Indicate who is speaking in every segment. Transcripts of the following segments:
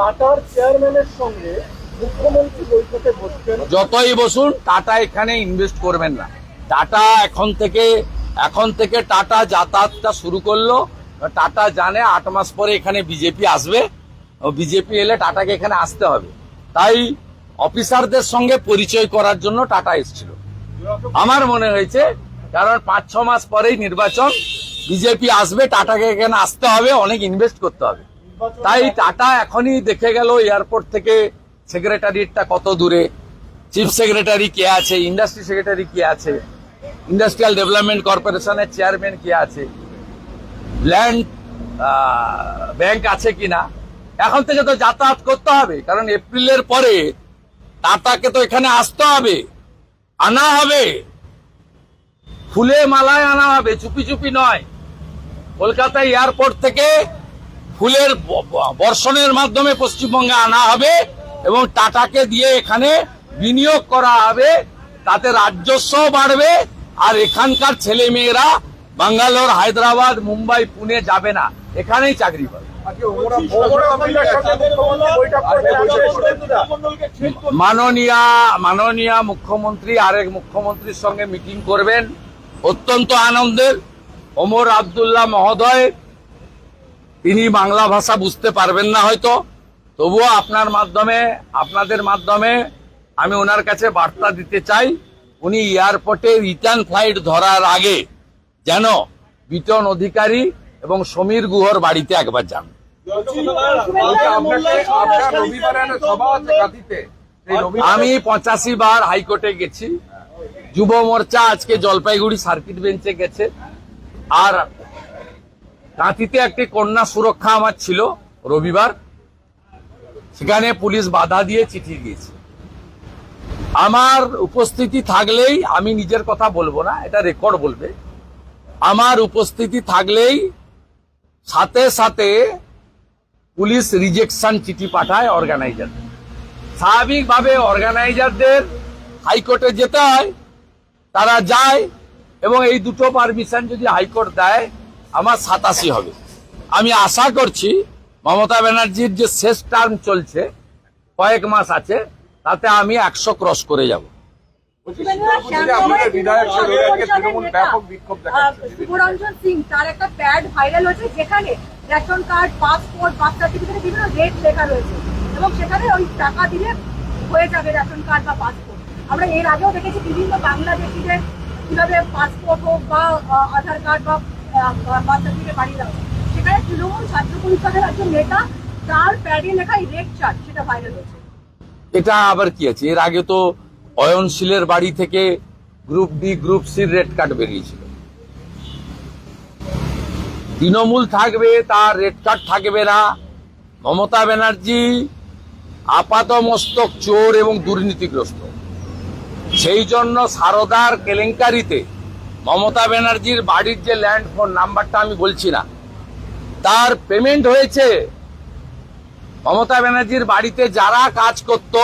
Speaker 1: টাটার চেয়ারম্যানের সঙ্গে মুখ্যমন্ত্রী বৈঠকে বসছেন।
Speaker 2: যতই বসুন, টাটা এখানে ইনভেস্ট করবেন না। টাটা এখন থেকে এখন থেকে টাটা যাতায়াতটা শুরু করল। টাটা জানে আট মাস পরে এখানে বিজেপি আসবে। বিজেপি এলে টাটাকে এখানে আসতে হবে। তাই অফিসারদের সঙ্গে পরিচয় করার জন্য টাটা এসেছিল। আমার মনে হয়েছে, কারণ পাঁচ ছ মাস পরেই নির্বাচন বিজেপি আসবে, টাটাকে এখানে আসতে হবে, অনেক ইনভেস্ট করতে হবে। তাই টাটা এখনই দেখে গেল এয়ারপোর্ট থেকে সেক্রেটারিটা কত দূরে। চিফ সেক্রেটারি কে আছে ইন্ডাস্ট্রি সেক্রেটারি কে আছে ইন্ডাস্ট্রিয়াল ডেভেলপমেন্ট কর্পোরেশনের চেয়ারম্যান কে আছে ল্যান্ড ব্যাংক আছে কিনা। এখন থেকে তো যাতায়াত করতে হবে কারণ এপ্রিলের পরে টাটাকে তো এখানে আসতে হবে আনা হবে। ফুলে মালায় আনা হবে চুপি চুপি নয়। কলকাতা এয়ারপোর্ট থেকে ফুলের বর্ষণের মাধ্যমে পশ্চিমবঙ্গে আনা হবে এবং টাটাকে দিয়ে এখানে বিনিয়োগ করা হবে। তাতে রাজস্ব বাড়বে আর এখানকার ছেলে মেয়েরা বাঙ্গালোর হায়দ্রাবাদ মুম্বাই পুনে যাবে না। এখানেই চাকরি পাবে। মাননীয়া মাননীয়া মুখ্যমন্ত্রী আরেক মুখ্যমন্ত্রীর সঙ্গে মিটিং করবেন। অত্যন্ত আনন্দের। ওমর আবদুল্লাহ মহোদয় তিনি বাংলা ভাষা বুঝতে পারবেন না হয়তো। তবুও আপনার মাধ্যমে, আপনাদের মাধ্যমে আমি ওনার কাছে বার্তা দিতে চাই। উনি এয়ারপোর্টে রিটার্ন ফ্লাইট ধরার আগে যেন বিটন অধিকারী এবং সমীর গুহর বাড়িতে একবার যান। আমি পঁচাশি বার হাইকোর্টে গেছি। যুব মোর্চা আজকে জলপাইগুড়ি সার্কিট বেঞ্চে গেছে। আর কাঁথিতে একটি কন্যা সুরক্ষা আমার ছিল রবিবার। সেখানে পুলিশ বাধা দিয়ে চিঠি দিয়েছে। আমার উপস্থিতি থাকলেই আমি নিজের কথা বলব না, এটা রেকর্ড বলবে। আমার উপস্থিতি থাকলেই সাথে সাথে পুলিশ রিজেকশন চিঠি পাঠায় অর্গানাইজার স্বাভাবিকভাবে অর্গানাইজারদের হাইকোর্টে যেতে হয়, তারা যায় এবং এই দুটো পারমিশন যদি হাইকোর্ট দেয় আমার সাতাশি হবে। আমি আশা করছি মমতা ব্যানার্জির যে শেষ টার্ম চলছে, কয়েক মাস আছে, তাতে আমি একশো ক্রস করে যাব।
Speaker 3: সিং, তার একটা প্যাড হয়েছে যেখানে রেশন কার্ড পাসপোর্ট বার্থ সার্টিফিকেটে বিভিন্ন রেট লেখা রয়েছে। এবং সেখানে ওই টাকা দিলে হয়ে যাবে রেশন কার্ড বা পাসপোর্ট আমরা এর আগেও দেখেছি বিভিন্ন বাংলাদেশিদের কীভাবে পাসপোর্ট হোক বা আধার কার্ড বা দেওয়া সেখানে তৃণমূল ছাত্র পরিষদের একজন নেতা, তার প্যাডে লেখা সেটা ভাইরাল হয়েছে।
Speaker 2: এটা আবার কি আছে? এর আগে তো অয়নশীলের বাড়ি থেকে গ্রুপ ডি গ্রুপ সির রেড কার্ড বেরিয়েছিল। তৃণমূল থাকবে, তার রেড কার্ড থাকবে না। মমতা ব্যানার্জি আপাত মস্তক চোর এবং দুর্নীতিগ্রস্ত। সেই জন্য সারদার কেলেঙ্কারিতে মমতা ব্যানার্জির বাড়ির যে ল্যান্ড ফোন নাম্বারটা আমি বলছি না, তার পেমেন্ট হয়েছে। মমতা ব্যানার্জির বাড়িতে যারা কাজ করত,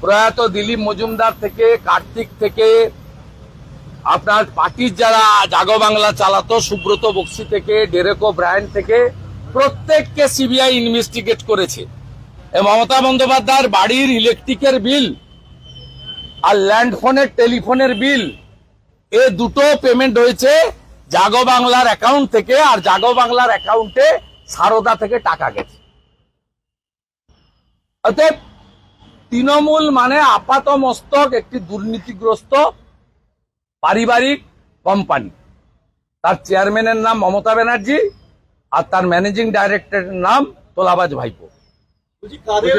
Speaker 2: প্রয়াত দিলীপ মজুমদার থেকে, কার্তিক থেকে, আপনার পার্টির যারা জাগো বাংলা চালাতো, সুব্রত বক্সি থেকে, ডেরেকো ব্র্যান্ড থেকে, প্রত্যেককে সিবিআই ইনভেস্টিগেট করেছে। মমতা বন্দ্যোপাধ্যায়ের বাড়ির ইলেকট্রিকের বিল আর ল্যান্ড ফোনের টেলিফোনের বিল এ দুটো পেমেন্ট হয়েছে জাগো বাংলার অ্যাকাউন্ট থেকে আর জাগো বাংলার অ্যাকাউন্টে সারদা থেকে টাকা গেছে। অতএব তৃণমূল মানে আপাত মস্তক একটি দুর্নীতিগ্রস্ত পারিবারিক কোম্পানি তার চেয়ারম্যানের নাম মমতা ব্যানার্জি আর তার ম্যানেজিং ডাইরেক্টরের নাম তোলাবাজ ভাইপো।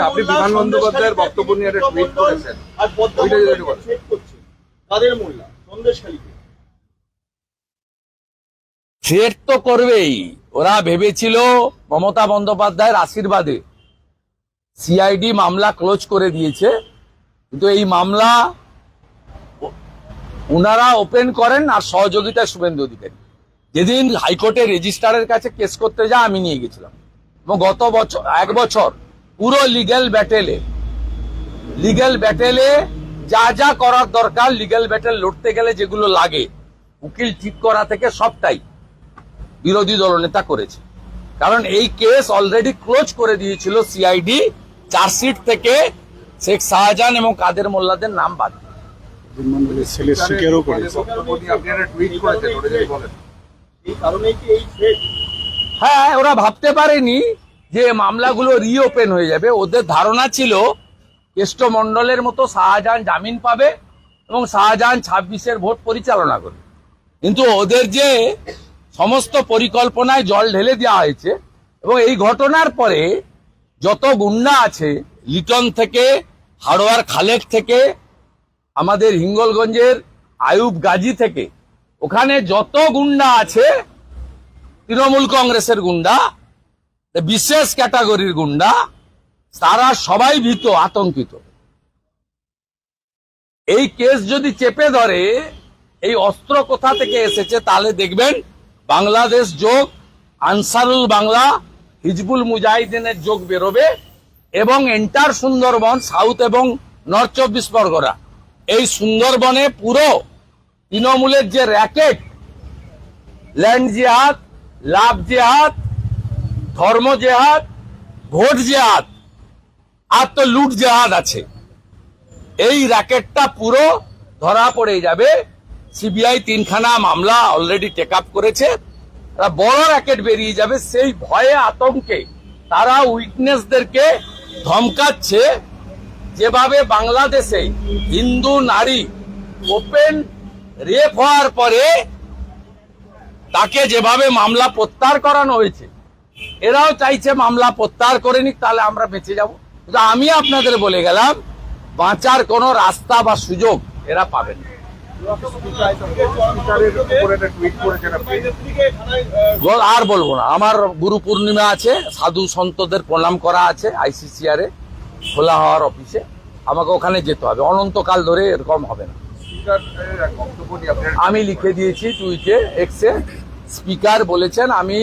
Speaker 4: আপনি বিমান বন্দ্যোপাধ্যায়ের বক্তব্য নিয়ে একটা টুইট করেছেন।
Speaker 1: থ্রেট
Speaker 2: তো করবেই। ওরা ভেবেছিল মমতা বন্দ্যোপাধ্যায়ের আশীর্বাদে সিআইডি মামলা ক্লোজ করে দিয়েছে। কিন্তু এই মামলা ও- উনারা ওপেন করেন আর সহযোগিতা শুভেন্দু অধিকারী। যেদিন হাইকোর্টে রেজিস্ট্রারের কাছে কেস করতে যা আমি নিয়ে গেছিলাম। এবং গত বছর, এক বছর পুরো লিগ্যাল ব্যাটেলে লিগ্যাল ব্যাটেলে যা যা করার দরকার লিগ্যাল ব্যাটেল লড়তে গেলে যেগুলো লাগে উকিল ঠিক করা থেকে সবটাই বিরোধী দলনেতা করেছে। কারণ এই কেস অলরেডি ক্লোজ করে দিয়েছিল সিআইডি চার্জশিট থেকে শেখ শাহজাহান এবং কাদের মোল্লাদের নাম বাদ।
Speaker 1: থ্রেট
Speaker 2: হ্যাঁ ওরা ভাবতে পারেনি যে মামলাগুলো রিওপেন হয়ে যাবে। ওদের ধারণা ছিল কেষ্টমণ্ডলের মতো শাহজাহান জামিন পাবে এবং শাহজাহান ছাব্বিশের ভোট পরিচালনা করবে। কিন্তু ওদের যে সমস্ত পরিকল্পনায় জল ঢেলে দেওয়া হয়েছে এবং এই ঘটনার পরে যত গুন্ডা আছে, লিটন থেকে হাড়োয়ার খালেক থেকে, আমাদের হিঙ্গলগঞ্জের আয়ুব গাজী থেকে, ওখানে যত গুন্ডা আছে, তৃণমূল কংগ্রেসের গুন্ডা, বিশেষ ক্যাটাগরির গুন্ডা তারা সবাই ভীত, আতঙ্কিত। এই কেস যদি চেপে ধরে, এই অস্ত্র কোথা থেকে এসেছে তাহলে দেখবেন বাংলাদেশ যোগ, আনসারুল বাংলা, হিজবুল মুজাহিদিনের যোগ বেরোবে এবং এন্টার সুন্দরবন, সাউথ এবং নর্থ চব্বিশ পরগনা। এই সুন্দরবনে পুরো তৃণমূলের যে র্যাকেট, ল্যান্ড জেহাদ, লাভ জেহাদ, ধর্ম জেহাদ, ভোট জেহাদ আর তো লুট জেহাদ আছে। এই র্যাকেটটা পুরো ধরা পড়ে যাবে। সিবিআই তিনখানা মামলা অলরেডি টেক আপ করেছে। বড় র্যাকেট বেরিয়ে যাবে, সেই ভয়ে আতঙ্কে তারা উইটনেসদেরকে ধমকাচ্ছে। যেভাবে বাংলাদেশে হিন্দু নারী ওপেন রেপ হওয়ার পরে তাকে যেভাবে মামলা প্রত্যাহার করানো হয়েছে, এরাও চাইছে মামলা প্রত্যাহার করে নিক, তাহলে আমরা বেঁচে যাব। আমি আপনাদের বলে গেলাম, বাঁচার কোনো রাস্তা বা সুযোগ এরা পাবেন না। আর বলব না। আমার গুরু পূর্ণিমা আছে, সাধু সন্তদের প্রণাম করা আছে আইসিসিআর খোলা হওয়ার অফিসে। আমাকে ওখানে যেতে হবে। অনন্তকাল ধরে এরকম হবে না। আমি লিখে দিয়েছি টুইটে, এক্সে, স্পিকার বলেছেন, আমি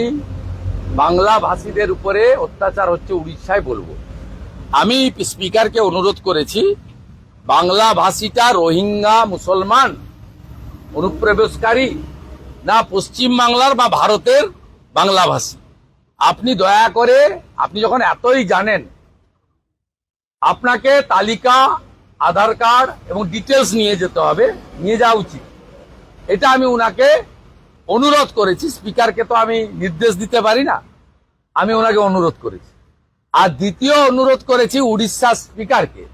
Speaker 2: বাংলা ভাষীদের উপরে অত্যাচার হচ্ছে উড়িষ্যায় বলব। আমি স্পিকারকে অনুরোধ করেছি বাংলা ভাষীটা রোহিঙ্গা মুসলমান, অনুপ্রবেশকারী, না পশ্চিম বাংলার বা ভারতের বাংলা ভাষী আপনি দয়া করে, আপনি যখন এতই জানেন, আপনাকে তালিকা, আধার কার্ড এবং ডিটেলস নিয়ে যেতে হবে, নিয়ে যাওয়া উচিত। এটা আমি উনাকে অনুরোধ করেছি, স্পিকারকে তো আমি নির্দেশ দিতে পারি না, আমি ওনাকে অনুরোধ করেছি। আর দ্বিতীয় অনুরোধ করেছি উড়িষ্যা স্পিকারকে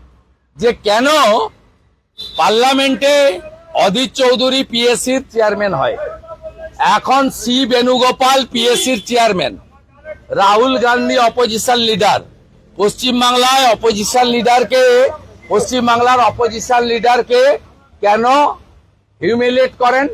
Speaker 2: যে কেন পার্লামেন্টে অধীর চৌধুরী পিএসসির চেয়ারম্যান হয়। এখন C Venugopal পিএসসির chairman. Rahul Gandhi opposition leader পশ্চিম বাংলায় অপোজিশন লিডারকে পশ্চিম বাংলার অপোজিশন লিডারকে কেন হিউমিলেট করেন?